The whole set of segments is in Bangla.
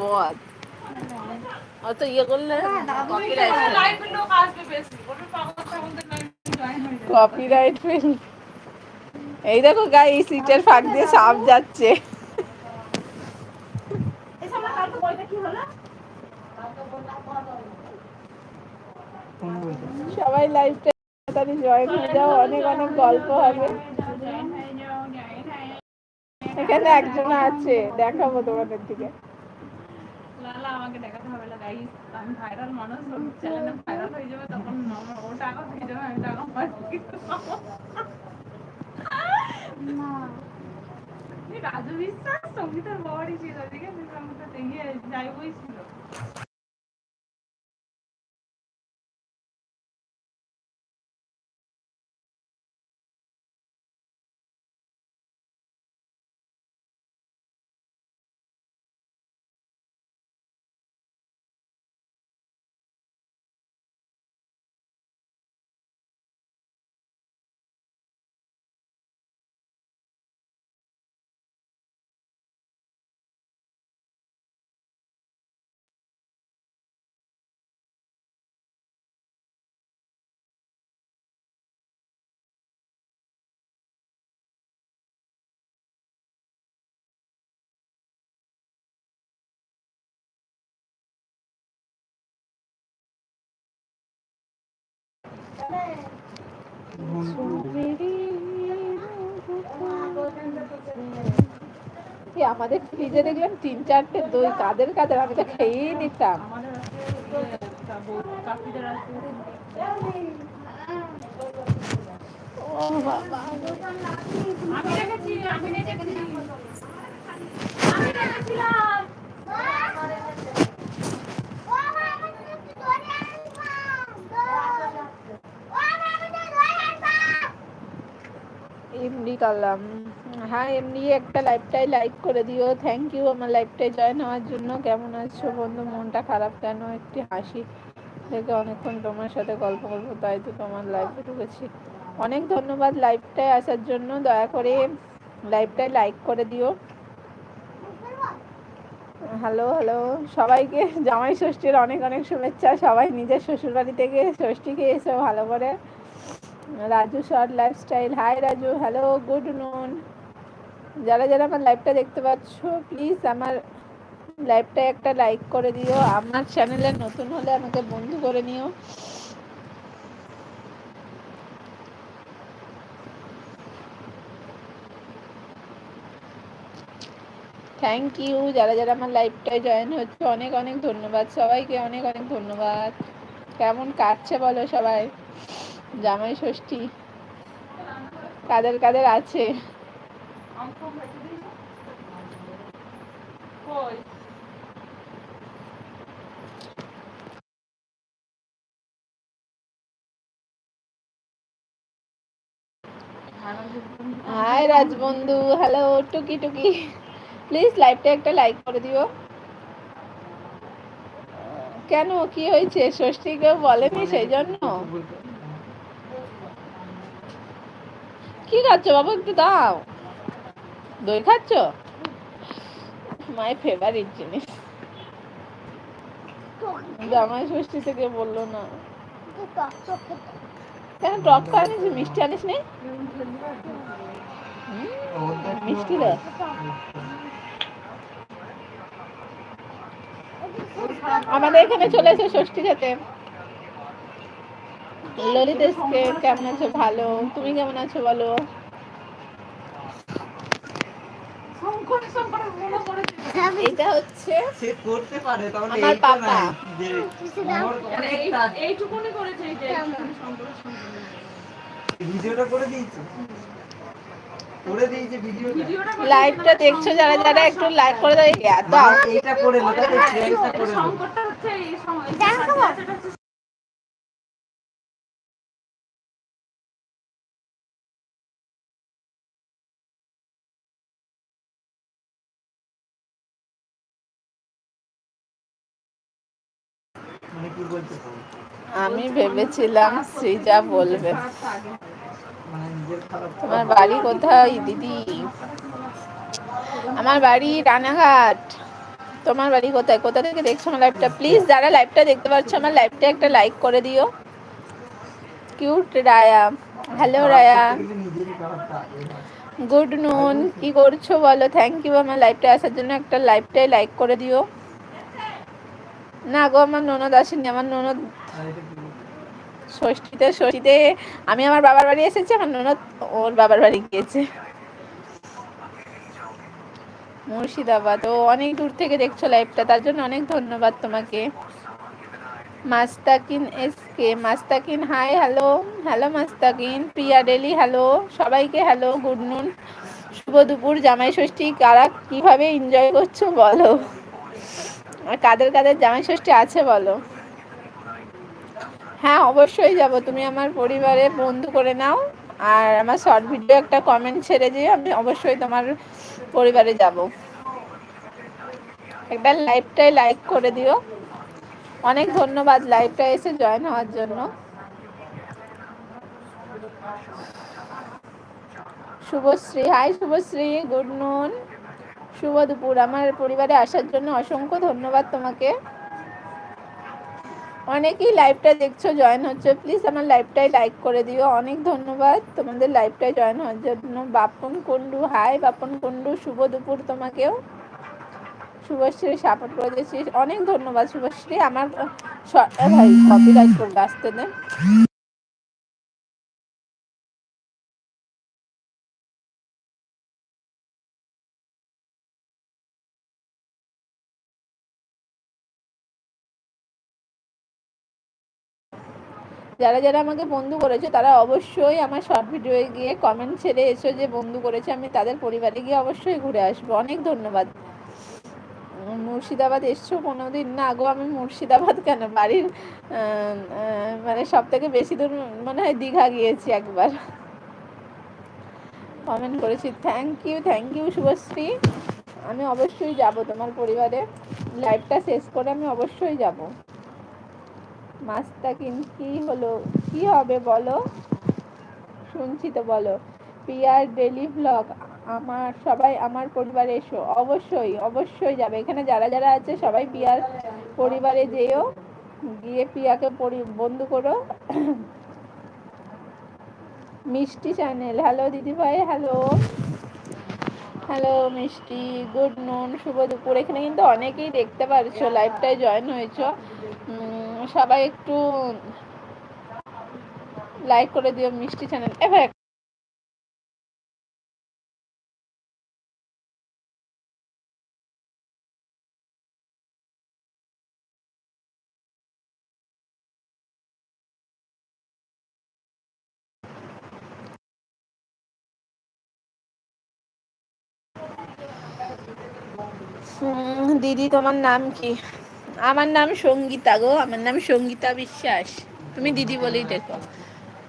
বল অত ইয়ে করলে কপিরাইট ফেল এই দেখো এই সিটের ফাঁক দিয়ে সাপ যাচ্ছে। সবাই লাইভটা তাড়াতাড়ি জয়েন হয়ে যাও, অনেক অনেক গল্প হবে। এখানে একজন আছে, দেখাবো তোমাদের দিকে। লালা আমাকে দেখাতে হবে না গাইস আমি ভাইরাল মানুষ চ্যানেলে ভাইরাল হয়ে যাবে তখন ও টাকা পেয়ে যাবে আমি টাকা পাচ্ছি রাজু বিশ্বাস সঙ্গীতের বড়ই ছিল ঠিক আছে? সঙ্গীতের ইয়ে যাই বই ছিল। আমাদের ফ্রিজে দেখলাম তিন চারটে দই কাদের কাদের? আমি তো খেয়েই নিতাম। আমি রেখেছিলাম এমনি হ্যাঁ এমনি একটা লাইভটাই লাইক করে দিও। থ্যাংক ইউ আমার জয়েন হওয়ার জন্য। কেমন আছো বন্ধু? মনটা খারাপ কেন? একটি হাসি অনেকক্ষণ তোমার সাথে গল্প করব, তাই তো তোমার লাইভে ঢুকেছি। অনেক ধন্যবাদ লাইভটায় আসার জন্য। দয়া করে লাইভটায় লাইক করে দিও। হ্যালো হ্যালো সবাইকে, জামাই ষষ্ঠীর অনেক অনেক শুভেচ্ছা। সবাই নিজের শ্বশুরবাড়ি থেকে ষষ্ঠীকে এসে ভালো করে। Raju short lifestyle hi Raju hello good noon যারা যারা আমার লাইভটা দেখতে পাচ্ছ প্লিজ আমার লাইভটা একটা লাইক করে দিও। আমার চ্যানেলে নতুন হলে আমাকে বন্ধু করে নিও। থ্যাংক ইউ যারা যারা আমার লাইভটায় জয়েন হচ্ছে, অনেক অনেক ধন্যবাদ। সবাইকে অনেক অনেক ধন্যবাদ। কেমন কাটছে বলো সবাই? জামাই ষষ্ঠী। কাদের কাদের আছে? হাই রাজবন্ধু হ্যালো টুকি টুকি। প্লিজ লাইভটা একটা লাইক করে দিও। কেন? কি হয়েছে? ষষ্ঠী কেউ বলেনি। সেই জন্য কি খাচ্ছ বাবু একটু দাও। দই খাচ্ছ? মাই ফেভারিট জিনিস। জামাই ষষ্ঠী থেকে বলল না। কেন টক খাওয়ানিস মিষ্টি আনিস নি মিষ্টি রে আমাদের এখানে চলে এসে ষষ্ঠী খেতে ললিত এসকে কেমন আছো? ভালো। তুমি কেমন আছো বলো? মনে এটা হচ্ছে সে করতে পারে তাহলে আমার পাপা। এইটুকুনি করেছে ভিডিওটা করে দিয়েছে করে দিয়েছে ভিডিওটা ভিডিওটা লাইভটা দেখছ যারা যারা একটু লাইক করে দাও এত এইটা করে লো তাহলে ট্রেনটা করে লো শঙ্করটা হচ্ছে এই সময় সেটা হচ্ছে মানে আমি ভেবেছিলাম সৃজা বলবে। তোমার বাড়ি কোথায় দিদি? আমার বাড়ি রানাঘাট। তোমার বাড়ি কোথায়? কোথা থেকে দেখছ আমার লাইভটা প্লিজ যারা লাইভটা দেখতে পাচ্ছ আমার লাইভটা একটা লাইক করে দিও। Cute Raya. Hello Raya. Good noon কি করছ বলো? থ্যাংক ইউ আমার লাইভটা আসার জন্য একটা লাইভটাই লাইক করে দিও। না গো আমার ননদ আসেনি। আমার ননদ? ষষ্ঠীতে ষষ্ঠীতে আমি আমার বাবার বাড়ি এসেছি আমার ননদ ওর বাবার বাড়ি গিয়েছে। মুর্শিদাবাদ, ও অনেক দূর থেকে দেখছ লাইভটা তার জন্য অনেক ধন্যবাদ তোমাকে। Mastakin SK Mastakin hi hello hello Mastakin, Priya daily hello সবাইকে হ্যালো গুড নুন শুভ দুপুর, জামাই ষষ্ঠী, কারা কীভাবে এনজয় করছ বলো? আর কাদের কাদের জামাই ষষ্ঠী আছে বলো? হ্যাঁ অবশ্যই যাব। তুমি আমার পরিবারে বন্ধু করে নাও। আর আমার শর্ট ভিডিও একটা কমেন্ট ছেড়ে দিও, আমি অবশ্যই তোমার পরিবারে যাব। একটা লাইভটাই লাইক করে দিও। অনেক ধন্যবাদ লাইভটা এসে জয়েন হওয়ার জন্য। Subhashree high Subhashree good noon শুভ দুপুর। আমার পরিবারে আসার জন্য অসংখ্য ধন্যবাদ তোমাকে। অনেকেই লাইভটা দেখছ জয়েন হচ্ছে। প্লিজ আমার লাইভটাই লাইক করে দিও। অনেক ধন্যবাদ। তোমাদের লাইভটাই জয়েন হওয়ার জন্য। বাপন কুন্ডু হাই বাপন কুন্ডু শুভ দুপুর তোমাকেও। শুভশ্রী সাপোর্ট করে দিয়েছিস অনেক ধন্যবাদ শুভশ্রী। আমার ভাই কপি কপিরাইট করবে, আসতে দে। যারা যারা আমাকে বন্ধু করেছে, তারা অবশ্যই আমার শর্ট ভিডিওয়ে গিয়ে কমেন্ট ছেড়ে এসো যে বন্ধু করেছে, আমি তাদের পরিবারে গিয়ে অবশ্যই ঘুরে আসব। অনেক ধন্যবাদ। মুর্শিদাবাদ এসছো কোনোদিন? না গো, আমি মুর্শিদাবাদ কেন? বাড়ির মানে সব থেকে বেশি দূর, মনে হয় দীঘা গিয়েছি একবার। কমেন্ট করেছি thank you thank you Subhashree. আমি অবশ্যই যাব তোমার পরিবারে। লাইভটা শেষ করে আমি অবশ্যই যাব। মাস্তাকিন কি হলো? কি হবে বলো? শুনছি তো বলো। পিয়ার ডেলি ব্লগ আমার সবাই আমার পরিবারে এসো। অবশ্যই অবশ্যই যাবে। এখানে যারা যারা আছে সবাই পিয়ার পরিবারে যেও। গিয়ে পিয়াকে বন্ধু করো। মিষ্টি চ্যানেল। হ্যালো দিদিভাই hello. Hello Mishti good noon শুভ দুপুর। এখানে কিন্তু অনেকেই দেখতে পারছ লাইভটায় জয়েন হয়েছো। সবাই একটু লাইক করে দিও মিষ্টি চ্যানেল এবার দিদি তোমার নাম কি? আমার নাম সঙ্গীতা গো, আমার নাম সঙ্গীতা বিশ্বাস। তুমি দিদি বলেই দেখো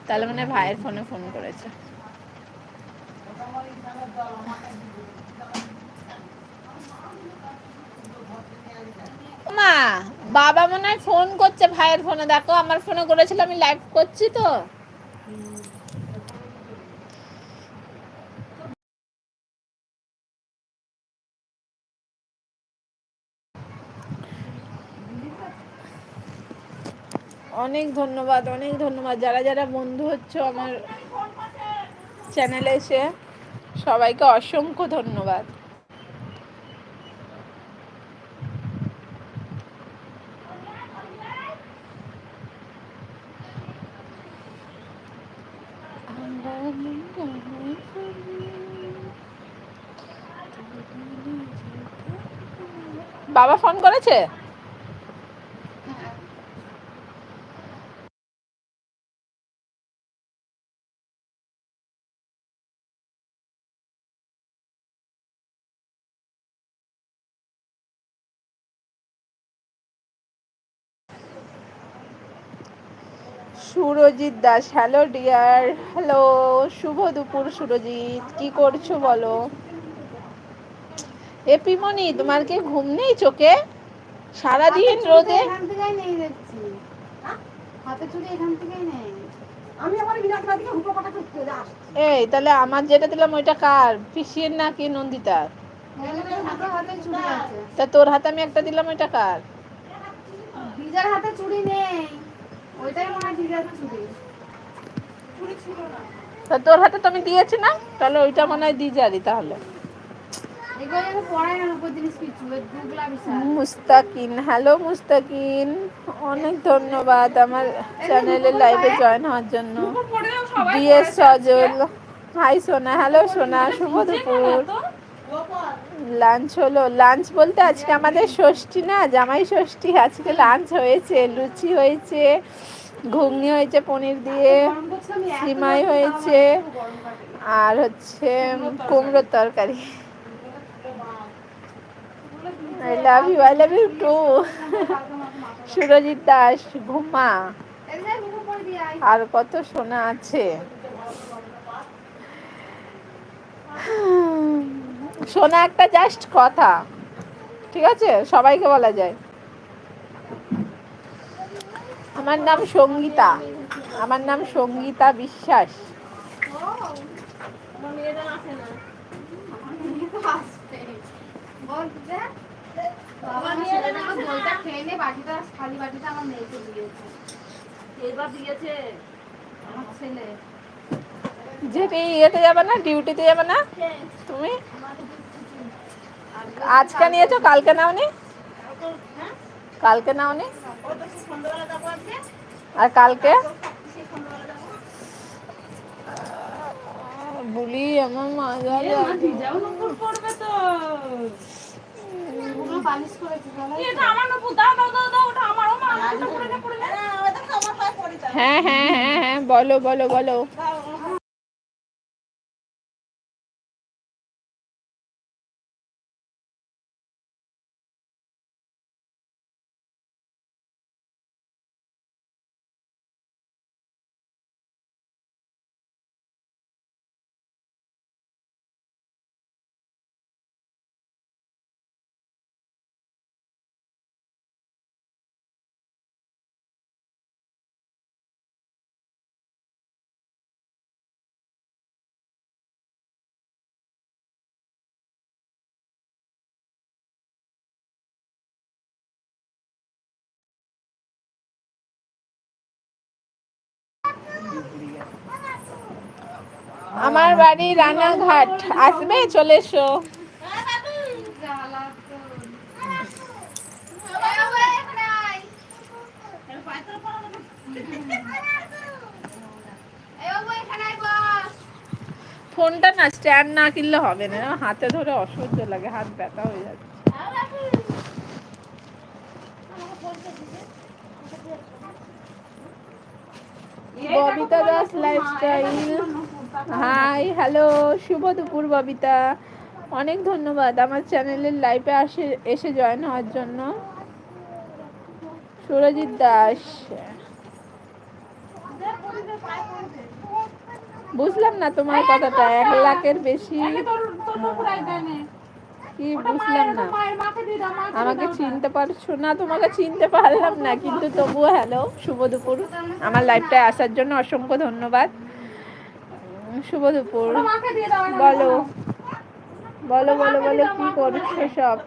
তাহলে মানে ভাইয়ের ফোনে ফোন করেছে। মা, বাবা মনে হয় ফোন করছে ভাইয়ের ফোনে। দেখো, আমার ফোনে করেছিল, আমি লাইভ করছি তো। অনেক ধন্যবাদ অনেক ধন্যবাদ। যারা যারা বন্ধু হচ্ছে আমার চ্যানেলে এসে, সবাইকে অসংখ্য ধন্যবাদ। বাবা ফোন করেছে? Surajit Das. Hello dear hello শুভ দুপুর সুরজিৎ। কি করছ বলো? এ পিমনি তোমার কি ঘুম নেই চোখে? সারাদিন রোদে? এই তাহলে আমার যেটা দিলাম ওইটা কার? পিসির নন্দিতার? হাতে চুড়ি আছে। তা তোর হাতে আমি একটা দিলাম ওইটা কার? হাতে চুড়ি নেই। তা তোর হাতে তো আমি দিয়েছি না? তাহলে ওইটা মনে হয় তাহলে। ওই দুগলা বিশাল মুস্তাকিন হ্যালো মুস্তাকিন। অনেক ধন্যবাদ আমার চ্যানেলের লাইভে জয়েন হওয়ার জন্য। যাচ্ছে। সজল। হাই সোনা হ্যালো সোনা শুভ দুপুর? লাঞ্চ হলো লাঞ্চ বলতে আজকে আমাদের ষষ্ঠী না, জামাই ষষ্ঠী আজকে লাঞ্চ হয়েছে, লুচি হয়েছে, ঘুগনি হয়েছে, পনির দিয়ে, সিমাই হয়েছে। আর হচ্ছে কুমড়োর তরকারি I love you I love you too Surajit Das, ঘুমা। আর কত সোনা আছে সোনা একটা জাস্ট কথা। ঠিক আছে? সবাইকে বলা যায়। আমার নাম সঙ্গীতা। আমার নাম সঙ্গীতা বিশ্বাস। যেতে ইয়েতে যাবে না? ডিউটিতে যাবে না? তুমি? আজকে নিয়েছো? কালকে নাওনি? কালকে নাওনি? আর কালকে? বলি আমার মাজা না না হ্যাঁ হ্যাঁ হ্যাঁ হ্যাঁ বলো বলো বলো। আমার বাড়ি রানাঘাট। আসবে? চলে এসো। ফোনটা না স্ট্যান্ড না কিনলে হবে না। হাতে ধরে অসহ্য লাগে, হাত ব্যথা হয়ে যাচ্ছে। Babita Das lifestyle hi hello শুভ দুপুর ববিতা। অনেক ধন্যবাদ আমার চ্যানেলের লাইভে আসে, এসে জয়েন হওয়ার জন্য। সুরজিৎ দাস। বুঝলাম না তোমার কথাটা, এক লাখের বেশি। কি বুঝলাম না। আমাকে চিনতে পারছ না, তোমাকে চিনতে পারলাম না, কিন্তু তবুও হ্যালো শুভ দুপুর। আমার লাইভটায় আসার জন্য অসংখ্য ধন্যবাদ। শুভ দুপুর। বলো। বলো বলো বলো কি করছ সব?